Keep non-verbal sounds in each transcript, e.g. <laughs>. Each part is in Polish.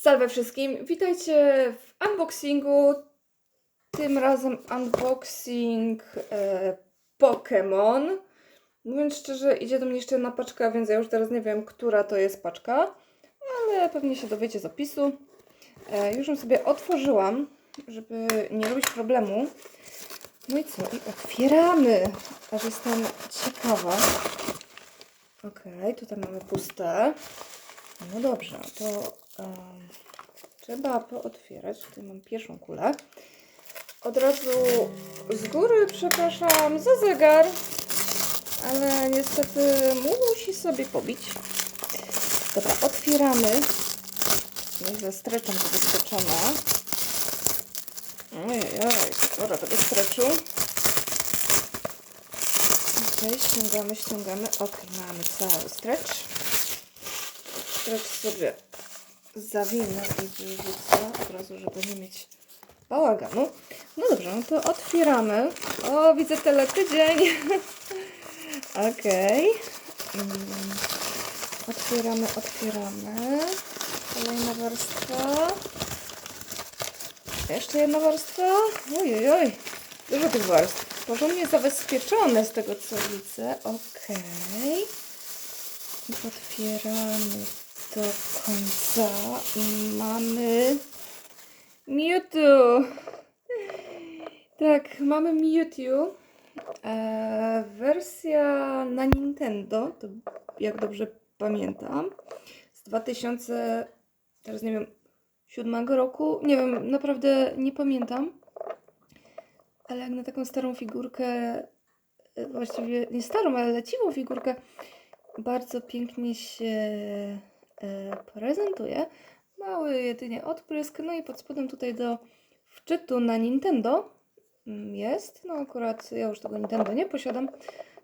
Salve wszystkim, witajcie w unboxingu. Tym razem unboxing e, Pokémon. Mówiąc szczerze, idzie do mnie jeszcze jedna paczka, więc ja już teraz nie wiem, która to jest paczka, ale pewnie się dowiecie z opisu. E, już ją sobie otworzyłam, żeby nie robić problemu. No i co? I otwieramy, aż jestem ciekawa. Okej, tutaj mamy puste. No dobrze, to trzeba pootwierać. Tutaj mam pierwszą kulę. Od razu z góry przepraszam za zegar, ale niestety musi sobie pobić. Dobra, otwieramy. I ze streczem to wyskoczone. Ojej, sporo tego streczu. Okej, ściągamy, ściągamy. Okej, mamy cały stretch. Stretch sobie zawinę i wyrzucę od razu, żeby nie mieć bałaganu. No dobrze, no to otwieramy. O, widzę teletydzień. <laughs> Okej. Mm, Otwieramy, otwieramy. Kolejna warstwa. Jeszcze jedna warstwa. Ojej, oj. Dużo tych warstw. Porządnie zabezpieczone z tego co widzę. Okej. I Otwieramy do końca. I mamy Mewtwo. Tak, mamy Mewtwo. E, wersja na Nintendo, to jak dobrze pamiętam, z 2000, teraz nie wiem, 7 roku. Nie wiem, naprawdę nie pamiętam. Ale jak na taką starą figurkę, e, właściwie nie starą, ale leciwą figurkę, bardzo pięknie się prezentuje. Mały jedynie odprysk, no i pod spodem tutaj do wczytu na Nintendo jest. No akurat ja już tego Nintendo nie posiadam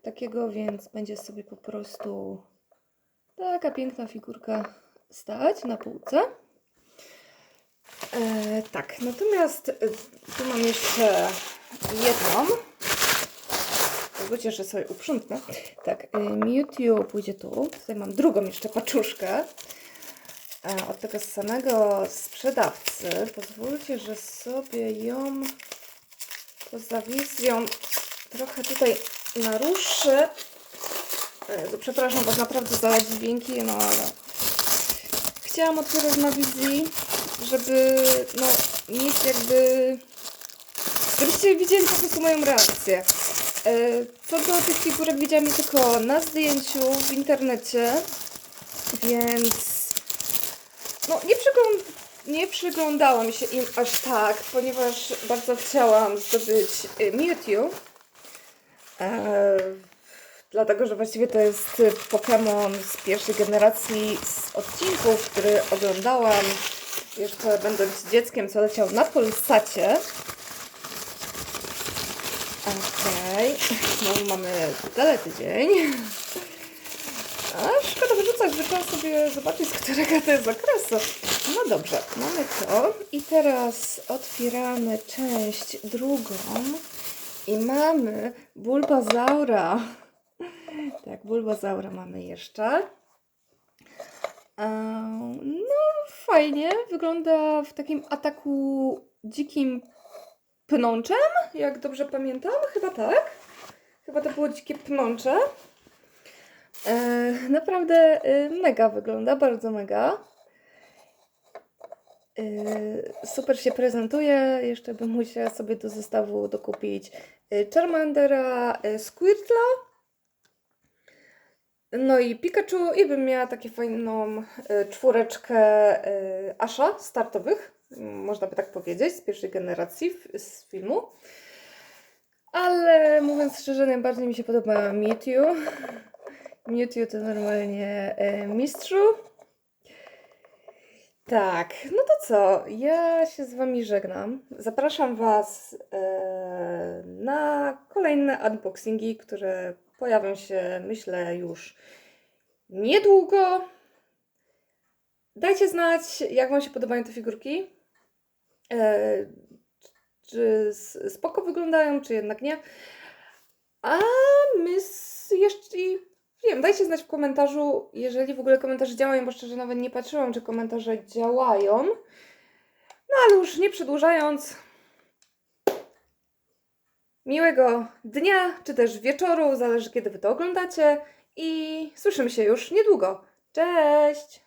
takiego, więc będzie sobie po prostu taka piękna figurka stać na półce. E, tak, natomiast e, tu mam jeszcze jedną. Pozwólcie, że sobie uprzątnę. Tak, e, Mewtwo pójdzie tu. Tutaj mam drugą jeszcze paczuszkę. E, od tego samego sprzedawcy. Pozwólcie, że sobie ją poza wizją trochę tutaj naruszę. E, przepraszam Was naprawdę za dźwięki, no ale chciałam otwierać na wizji, żeby no mieć jakby żebyście widzieli po prostu moją reakcję. E, Co do tych figurek widziałam tylko na zdjęciu w internecie, więc no nie, przygląd nie przyglądałam się im aż tak, ponieważ bardzo chciałam zdobyć y, Mewtwo. E, dlatego, że właściwie to jest Pokémon z pierwszej generacji z odcinków, który oglądałam jeszcze będąc dzieckiem, co leciał na Polsacie. Okej, znowu mamy teletydzień. A szkoda wyrzucać, trzeba sobie zobaczyć, z którego to jest okresu. No dobrze, mamy to. I teraz otwieramy część drugą. I mamy Bulbazaura. Tak, Bulbazaura mamy jeszcze. No, fajnie. Wygląda w takim ataku dzikim pnączem, jak dobrze pamiętam. Chyba tak. Chyba to było dzikie pnącze. E, naprawdę e, mega wygląda, bardzo mega. E, super się prezentuje. Jeszcze bym musiała sobie do zestawu dokupić e, Charmandera, e, Squirtla, no i Pikachu i bym miała takie fajną czwóreczkę Asha startowych, można by tak powiedzieć, z pierwszej generacji z filmu. Ale mówiąc szczerze, najbardziej mi się podoba Mewtwo. Mewtwo to normalnie e, mistrzu. Tak, no to co? Ja się z Wami żegnam. Zapraszam Was e, na kolejne unboxingi, które pojawią się, myślę, już niedługo. Dajcie znać, jak Wam się podobają te figurki. E, czy spoko wyglądają, czy jednak nie. A my jeszcze Nie wiem, dajcie znać w komentarzu, jeżeli w ogóle komentarze działają, bo szczerze nawet nie patrzyłam, czy komentarze działają. No ale już nie przedłużając, miłego dnia, czy też wieczoru, zależy kiedy wy to oglądacie i słyszymy się już niedługo. Cześć!